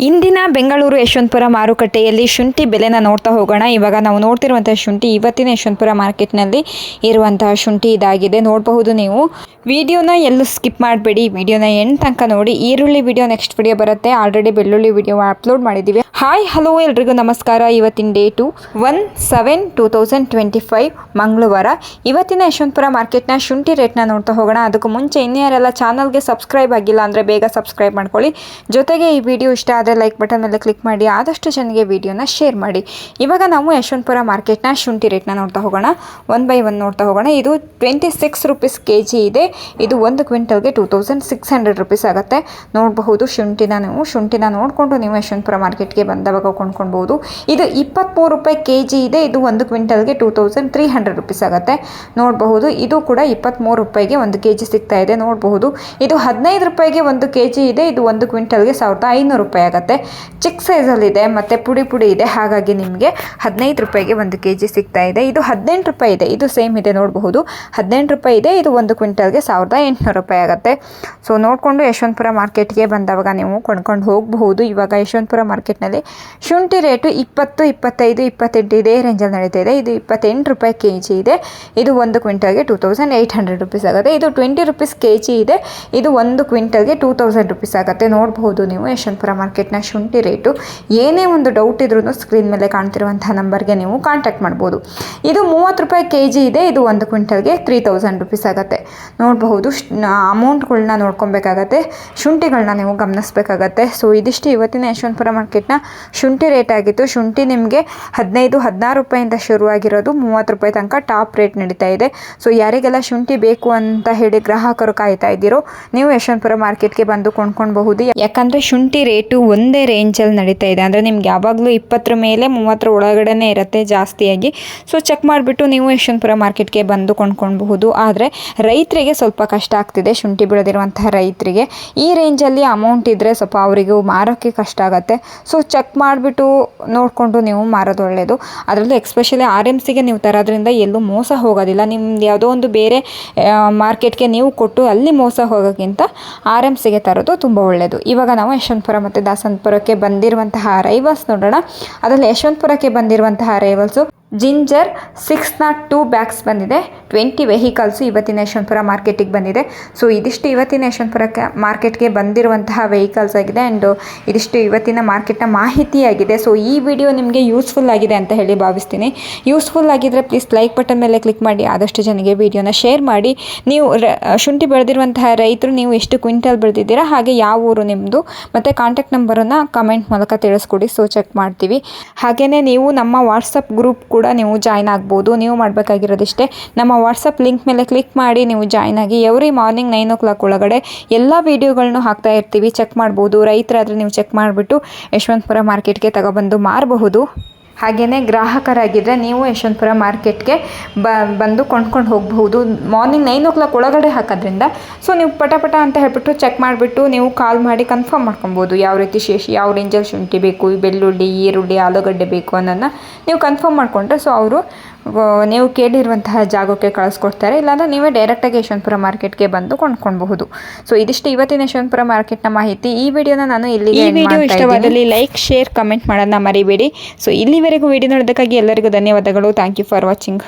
ಇಂದಿನ ಬೆಂಗಳೂರು ಯಶವಂತಪುರ ಮಾರುಕಟ್ಟೆಯಲ್ಲಿ ಶುಂಠಿ ಬೆಲೆನ ನೋಡ್ತಾ ಹೋಗೋಣ. ಇವಾಗ ನಾವು ನೋಡ್ತಿರುವಂತಹ ಶುಂಠಿ ಇವತ್ತಿನ ಯಶವಂತಪುರ ಮಾರ್ಕೆಟ್ನಲ್ಲಿ ಇರುವಂತಹ ಶುಂಠಿ ಇದಾಗಿದೆ. ನೋಡಬಹುದು ನೀವು. ವಿಡಿಯೋನ ಎಲ್ಲೂ ಸ್ಕಿಪ್ ಮಾಡಬೇಡಿ. ವಿಡಿಯೋನ ಎಂಡ್ ತನಕ ನೋಡಿ. ಈರುಳ್ಳಿ ವಿಡಿಯೋ ನೆಕ್ಸ್ಟ್ ವಿಡಿಯೋ ಬರುತ್ತೆ. ಆಲ್ರೆಡಿ ಬೆಳ್ಳುಳ್ಳಿ ವಿಡಿಯೋ ಅಪ್ಲೋಡ್ ಮಾಡಿದ್ದೀವಿ. ಹಾಯ್, ಹಲೋ ಎಲ್ರಿಗೂ ನಮಸ್ಕಾರ. ಇವತ್ತಿನ date one seven two thousand twenty five ಮಂಗಳವಾರ. ಇವತ್ತಿನ ಯಶವಂತಪುರ ಮಾರ್ಕೆಟ್ನ ಶುಂಠಿ ರೇಟ್ನ ನೋಡ್ತಾ ಹೋಗೋಣ. ಅದಕ್ಕೂ ಮುಂಚೆ ಇನ್ನೂ ಯಾರೆಲ್ಲ ಚಾನಲ್ಗೆ ಸಬ್ಸ್ಕ್ರೈಬ್ ಆಗಿಲ್ಲ ಅಂದರೆ ಬೇಗ ಸಬ್ಸ್ಕ್ರೈಬ್ ಮಾಡ್ಕೊಳ್ಳಿ. ಜೊತೆಗೆ ಈ ವಿಡಿಯೋ ಇಷ್ಟ ಆದರೆ ಲೈಕ್ ಬಟನ್ ಮೇಲೆ ಕ್ಲಿಕ್ ಮಾಡಿ, ಆದಷ್ಟು ಜನಗೆ ವಿಡಿಯೋನ ಶೇರ್ ಮಾಡಿ. ಇವಾಗ ನಾವು ಯಶವಂತಪುರ ಮಾರ್ಕೆಟ್ನ ಶುಂಠಿ ರೇಟ್ನ ನೋಡ್ತಾ ಹೋಗೋಣ. ಒನ್ ಬೈ ಒನ್ ನೋಡ್ತಾ ಹೋಗೋಣ. ಇದು twenty six rupees K G ಇದೆ. ಇದು ಒಂದು ಕ್ವಿಂಟಲ್ಗೆ two thousand six hundred rupees ಆಗುತ್ತೆ. ನೋಡಬಹುದು ಶುಂಠಿನ ನೀವು. ಶುಂಠಿನ ನೋಡಿಕೊಂಡು ನೀವು ಯಶವಂತಪುರ ಮಾರ್ಕೆಟ್ಗೆ ಬಂದವಾಗ ಕೊಂಡ್ಕೊಳ್ಬೋದು ಇದು ಇಪ್ಪತ್ತ್ಮೂರು ರೂಪಾಯಿ ಕೆ ಜಿ ಇದೆ. ಇದು ಒಂದು ಕ್ವಿಂಟಲ್ಗೆ two thousand three hundred rupees ಆಗುತ್ತೆ. ನೋಡಬಹುದು, ಇದು ಕೂಡ ಇಪ್ಪತ್ತ್ಮೂರು ರೂಪಾಯಿಗೆ ಒಂದು ಕೆ ಜಿ ಸಿಗ್ತಾ ಇದೆ. ನೋಡಬಹುದು, ಇದು ಹದಿನೈದು ರೂಪಾಯಿಗೆ ಒಂದು ಕೆ ಜಿ ಇದೆ. ಇದು ಒಂದು ಕ್ವಿಂಟಲ್ಗೆ ಸಾವಿರದ ಐನೂರು ರೂಪಾಯಿ ಆಗುತ್ತೆ. ಚಿಕ್ಕ ಸೈಜಲ್ಲಿದೆ, ಮತ್ತು ಪುಡಿ ಪುಡಿ ಇದೆ. ಹಾಗಾಗಿ ನಿಮಗೆ ಹದಿನೈದು ರೂಪಾಯಿಗೆ ಒಂದು ಕೆ ಜಿ ಸಿಗ್ತಾ ಇದೆ. ಇದು ಹದಿನೆಂಟು ರೂಪಾಯಿ ಇದೆ. ಇದು ಸೇಮ್ ಇದೆ. ನೋಡಬಹುದು, ಹದಿನೆಂಟು ರೂಪಾಯಿ ಇದೆ. ಇದು ಒಂದು ಕ್ವಿಂಟಲ್ಗೆ ಸಾವಿರದ ಎಂಟುನೂರು ರೂಪಾಯಿ ಆಗುತ್ತೆ. ಸೊ, ನೋಡಿಕೊಂಡು ಯಶವಂತಪುರ ಮಾರ್ಕೆಟ್ಗೆ ಬಂದವಾಗ ನೀವು ಕೊಂಡ್ಕೊಂಡು ಹೋಗಬಹುದು. ಇವಾಗ ಯಶವಂತಪುರ ಮಾರ್ಕೆಟ್ನಲ್ಲಿ ಶುಂಠಿ ರೇಟು ಇಪ್ಪತ್ತು, ಇಪ್ಪತ್ತೈದು, ಇಪ್ಪತ್ತೆಂಟು ಇದೇ ರೇಂಜಲ್ಲಿ ನಡೀತಾ ಇದೆ. ಇದು ಇಪ್ಪತ್ತೆಂಟು ರೂಪಾಯಿ ಕೆ ಜಿ ಇದೆ. ಇದು ಒಂದು ಕ್ವಿಂಟಲ್ಗೆ two thousand eight hundred rupees ಆಗುತ್ತೆ. ಇದು ಟ್ವೆಂಟಿ ರುಪೀಸ್ ಕೆ ಜಿ ಇದೆ. ಇದು ಒಂದು ಕ್ವಿಂಟಲ್ಗೆ ಟೂ ತೌಸಂಡ್ ರುಪೀಸ್ ಆಗುತ್ತೆ. ನೋಡಬಹುದು ನೀವು ಯಶವಂತಪುರ ಮಾರ್ಕೆಟ್ನ ಶುಂಠಿ ರೇಟು. ಏನೇ ಒಂದು ಡೌಟ್ ಇದ್ರೂ ಸ್ಕ್ರೀನ್ ಮೇಲೆ ಕಾಣ್ತಿರುವಂಥ ನಂಬರ್ಗೆ ನೀವು ಕಾಂಟ್ಯಾಕ್ಟ್ ಮಾಡ್ಬೋದು. ಇದು ಮೂವತ್ತು ರೂಪಾಯಿ ಕೆ ಜಿ ಇದೆ. ಇದು ಒಂದು ಕ್ವಿಂಟಲ್ಗೆ ತ್ರೀ ತೌಸಂಡ್ ರುಪೀಸ್ ಆಗುತ್ತೆ. ನೋಡಬಹುದು ಅಮೌಂಟ್ಗಳನ್ನ ನೋಡ್ಕೊಬೇಕಾಗತ್ತೆ. ಶುಂಠಿಗಳನ್ನ ನೀವು ಗಮನಿಸಬೇಕಾಗತ್ತೆ. ಸೊ ಇದಿಷ್ಟು ಇವತ್ತಿನ ಯಶವಂತಪುರ ಮಾರ್ಕೆಟ್ನ ಶುಂಠಿ ರೇಟ್ ಆಗಿತ್ತು. ಶುಂಠಿ ನಿಮಗೆ ಹದಿನೈದು, ಹದಿನಾರು ರೂಪಾಯಿಂದ ಶುರುವಾಗಿರೋದು ಮೂವತ್ತು ರೂಪಾಯಿ ತನಕ ಟಾಪ್ ರೇಟ್ ನಡೀತಾ ಇದೆ. ಸೊ ಯಾರಿಗೆಲ್ಲ ಶುಂಠಿ ಬೇಕು ಅಂತ ಹೇಳಿ ಗ್ರಾಹಕರು ಕಾಯ್ತಾ ಇದ್ದೀರೋ, ನೀವು ಯಶವಂತಪುರ ಮಾರ್ಕೆಟ್ಗೆ ಬಂದು ಕೊಂಡ್ಕೊಳ್ಬಹುದು. ಯಾಕಂದರೆ ಶುಂಠಿ ರೇಟು ಒಂದೇ ರೇಂಜಲ್ಲಿ ನಡೀತಾ ಇದೆ. ಅಂದರೆ ನಿಮ್ಗೆ ಯಾವಾಗಲೂ ಇಪ್ಪತ್ತರ ಮೇಲೆ ಮೂವತ್ತರ ಒಳಗಡೆನೇ ಇರುತ್ತೆ ಜಾಸ್ತಿಯಾಗಿ. ಸೊ ಚೆಕ್ ಮಾಡಿಬಿಟ್ಟು ನೀವು ಯಶವಂತಪುರ ಮಾರ್ಕೆಟ್ಗೆ ಬಂದು ಕೊಂಡ್ಕೊಳ್ಬಹುದು. ಆದರೆ ರೈತರಿಗೆ ಸ್ವಲ್ಪ ಕಷ್ಟ ಆಗ್ತಿದೆ ಶುಂಠಿ ಬೆಳೆದಿರುವಂತಹ ರೈತರಿಗೆ. ಈ ರೇಂಜಲ್ಲಿ ಅಮೌಂಟ್ ಇದ್ದರೆ ಸ್ವಲ್ಪ ಅವರಿಗೂ ಮಾರೋಕ್ಕೆ ಕಷ್ಟ ಆಗುತ್ತೆ. ಸೊ ಮಾಡಿಬಿಟ್ಟು ನೋಡಿಕೊಂಡು ನೀವು ಮಾರೋದು ಒಳ್ಳೆಯದು ಅದರಲ್ಲೂ ಎಕ್ಸ್ಪೆಷಲಿ ಆರ್ ಎಂ ಸಿಗೆ ನೀವು ತರೋದ್ರಿಂದ ಎಲ್ಲೂ ಮೋಸ ಹೋಗೋದಿಲ್ಲ. ನಿಮ್ದು ಯಾವುದೋ ಒಂದು ಬೇರೆ ಮಾರ್ಕೆಟ್ಗೆ ನೀವು ಕೊಟ್ಟು ಅಲ್ಲಿ ಮೋಸ ಹೋಗೋಕ್ಕಿಂತ ಆರ್ ಎಂ ಸಿಗೆ ತರೋದು ತುಂಬ ಒಳ್ಳೆಯದು ಇವಾಗ ನಾವು ಯಶವಂತಪುರ ಮತ್ತು ದಾಸನಪುರಕ್ಕೆ ಬಂದಿರುವಂತಹ ರೈವಲ್ಸ್ ನೋಡೋಣ. ಅದರಲ್ಲಿ ಯಶವಂತಪುರಕ್ಕೆ ಬಂದಿರುವಂತಹ arrivals ginger six nought two bags ಬಂದಿದೆ. ಟ್ವೆಂಟಿ ವೆಹಿಕಲ್ಸು ಇವತ್ತಿನ ಯಶವಂತಪುರ ಮಾರ್ಕೆಟಿಗೆ ಬಂದಿದೆ. ಸೊ ಇದಿಷ್ಟು ಇವತ್ತಿನ ಯಶವಂತಪುರಕ್ಕೆ ಮಾರ್ಕೆಟ್ಗೆ ಬಂದಿರುವಂತಹ ವೆಹಿಕಲ್ಸ್ ಆಗಿದೆ ಆ್ಯಂಡ್ ಇದಿಷ್ಟು ಇವತ್ತಿನ ಮಾರ್ಕೆಟ್ನ ಮಾಹಿತಿಯಾಗಿದೆ ಸೊ ಈ ವಿಡಿಯೋ ನಿಮಗೆ ಯೂಸ್ಫುಲ್ ಆಗಿದೆ ಅಂತ ಹೇಳಿ ಭಾವಿಸ್ತೀನಿ. ಯೂಸ್ಫುಲ್ ಆಗಿದ್ದರೆ ಪ್ಲೀಸ್ ಲೈಕ್ ಬಟನ್ ಮೇಲೆ ಕ್ಲಿಕ್ ಮಾಡಿ. ಆದಷ್ಟು ಜನಗೆ ವಿಡಿಯೋನ ಶೇರ್ ಮಾಡಿ. ನೀವು ಶುಂಠಿ ಬೆಳೆದಿರುವಂತಹ ರೈತರು, ನೀವು ಎಷ್ಟು ಕ್ವಿಂಟಲ್ ಬೆಳೆದಿದ್ದೀರಾ, ಹಾಗೆ ಯಾವ ಊರು ನಿಮ್ಮದು ಮತ್ತು ಕಾಂಟ್ಯಾಕ್ಟ್ ನಂಬರನ್ನು ಕಮೆಂಟ್ ಮೂಲಕ ತಿಳಿಸ್ಕೊಡಿ. ಸೊ ಚೆಕ್ ಮಾಡ್ತೀವಿ. ಹಾಗೆಯೇ ನೀವು ನಮ್ಮ ವಾಟ್ಸಪ್ ಗ್ರೂಪ್ ಕೂಡ ನೀವು ಜಾಯ್ನ್ ಆಗ್ಬೋದು. ನೀವು ಮಾಡಬೇಕಾಗಿರೋದಿಷ್ಟೇ. ನಮ್ಮ ವಾಟ್ಸಪ್ ಲಿಂಕ್ ಮೇಲೆ ಕ್ಲಿಕ್ ಮಾಡಿ ನೀವು ಜಾಯ್ನ್ ಆಗಿ every morning nine o'clock ಒಳಗಡೆ ಎಲ್ಲ ವೀಡಿಯೋಗಳನ್ನು ಹಾಕ್ತಾ ಇರ್ತೀವಿ. ಚೆಕ್ ಮಾಡ್ಬೋದು. ರೈತರಾದರೆ ನೀವು ಚೆಕ್ ಮಾಡಿಬಿಟ್ಟು ಯಶವಂತಪುರ ಮಾರ್ಕೆಟ್ಗೆ ತಗೊಬಂದು ಮಾರಬಹುದು. ಹಾಗೆಯೇ ಗ್ರಾಹಕರಾಗಿದ್ದರೆ ನೀವು ಯಶವಂತಪುರ ಮಾರ್ಕೆಟ್ಗೆ ಬ, ಬಂದು ಕೊಂಡ್ಕೊಂಡು ಹೋಗಬಹುದು. ಮಾರ್ನಿಂಗ್ ನೈನ್ ಓ ಕ್ಲಾಕ್ ಒಳಗಡೆ ಹಾಕೋದ್ರಿಂದ ಸೊ ನೀವು ಪಟ ಪಟ ಅಂತ ಹೇಳ್ಬಿಟ್ಟು ಚೆಕ್ ಮಾಡಿಬಿಟ್ಟು ನೀವು ಕಾಲ್ ಮಾಡಿ ಕನ್ಫರ್ಮ್ ಮಾಡ್ಕೊಬೋದು. ಯಾವ ರೀತಿ ಶೇಷ, ಯಾವ ರೇಂಜಲ್ಲಿ ಶುಂಠಿ ಬೇಕು, ಬೆಳ್ಳುಳ್ಳಿ, ಈರುಳ್ಳಿ, ಆಲೂಗಡ್ಡೆ ಬೇಕು ಅನ್ನೋದನ್ನ ನೀವು ಕನ್ಫರ್ಮ್ ಮಾಡಿಕೊಂಡ್ರೆ ಸೊ ಅವರು ನೀವು ಕೇಳಿರುವಂತಹ ಜಾಗಕ್ಕೆ ಕಳಿಸ್ಕೊಡ್ತಾರೆ. ಇಲ್ಲಾಂದರೆ ನೀವೇ ಡೈರೆಕ್ಟಾಗಿ ಯಶವಂತಪುರ ಮಾರ್ಕೆಟ್ಗೆ ಬಂದು ಕೊಂಡ್ಕೊಳ್ಬಹುದು. ಸೊ ಇದಿಷ್ಟು ಇವತ್ತಿನ ಯಶವಂತಪುರ ಮಾರ್ಕೆಟ್ನ ಮಾಹಿತಿ. ಈ ವಿಡಿಯೋನ ನಾನು ಇಲ್ಲಿಗೆ ಈ ವಿಡಿಯೋ ಇಷ್ಟವಾದಲ್ಲಿ ಲೈಕ್ ಶೇರ್ ಕಮೆಂಟ್ ಮಾಡೋದನ್ನ ಮರಿಬೇಡಿ. ಸೊ ಇಲ್ಲಿವರೆಗೂ ವಿಡಿಯೋ ನೋಡೋದಕ್ಕಾಗಿ ಎಲ್ಲರಿಗೂ ಧನ್ಯವಾದಗಳು. Thank you for watching